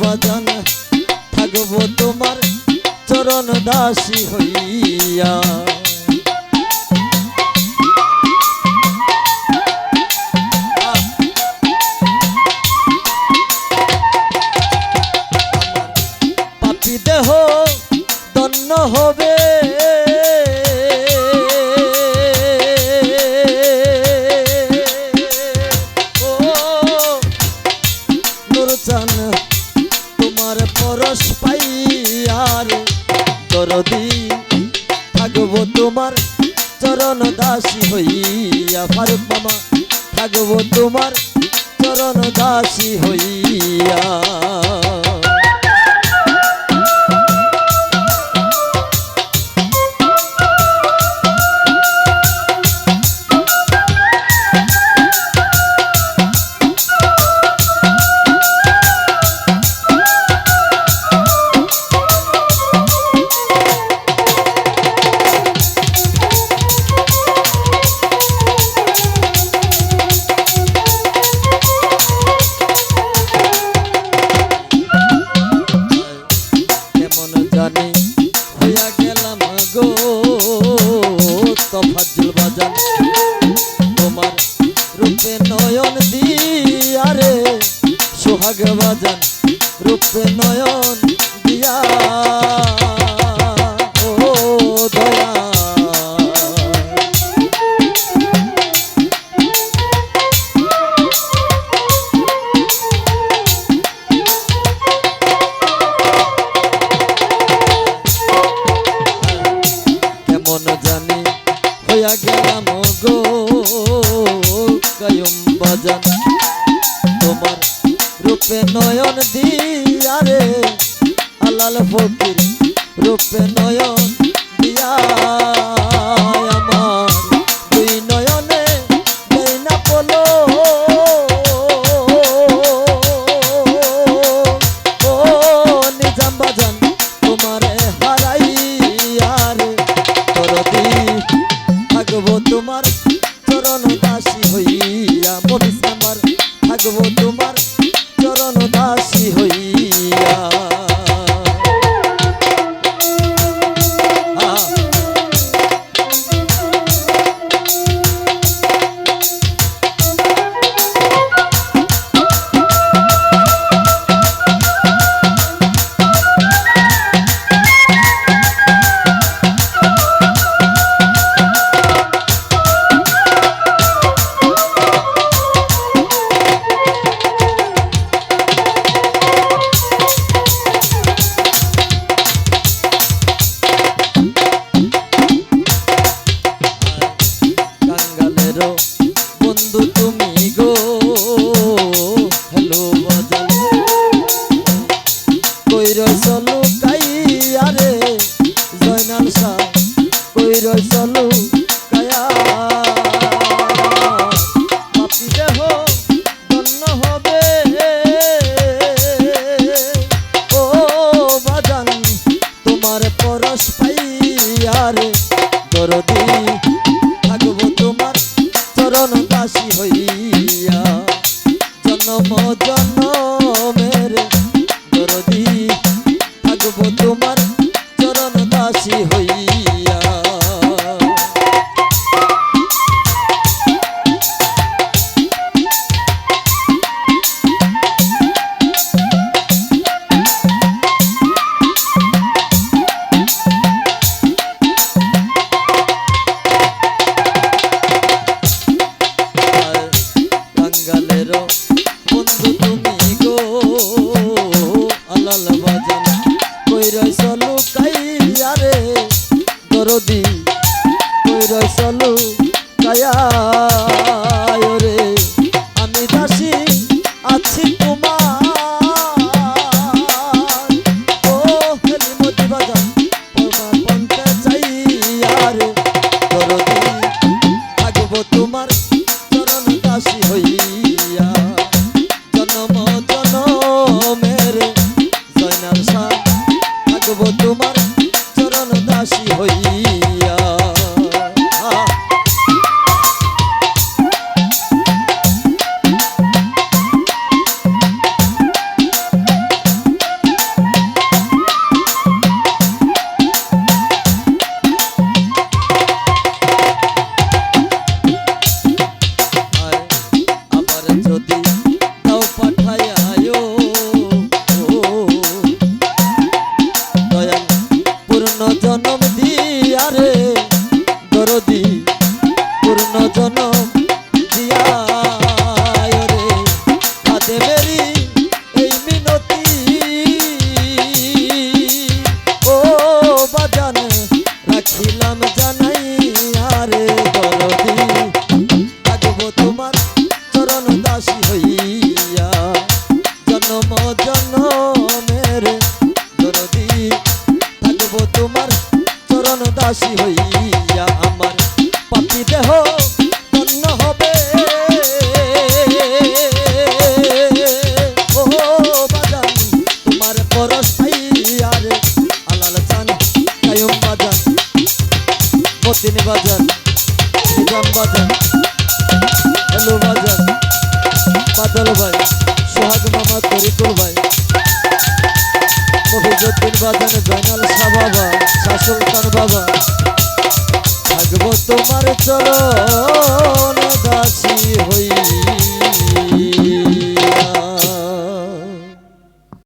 বাজান থাকব তোমার চরণ দাসী হইয়া। চরণ দাসী হইয়া ফারুক মামা থাকব তোমার চরণ দাসী হইয়া। রূপে নয়ন দিয়ারে সোহাগ বাজান রূপে নয়ন দিয়া। জানি হইয়া গেলাম বাজান তোমার রূপে নয়ন দিয়ারে আলাল ফকির রূপে নয়ন দিয়া। থাকব তোমার দাসী হইয়া জন্ম জন্মের দরদি থাকব তোমার চরণ দাসী হইয়া। কই রইছলু কাইয়ারে দরদি? কই রইছলু কায়া রে? আমি দাসী আছি তোমার মতিন বাজার নিজাম বাজার হ্যালো বাজার বাদল ভাই, সোহাগ মামা, তরিকুল ভাই। মফিজুদ্দিন বাজান জয়নাল শাহ বাবা, শাহ সুলতান বাবা। থাকব তোমার চলো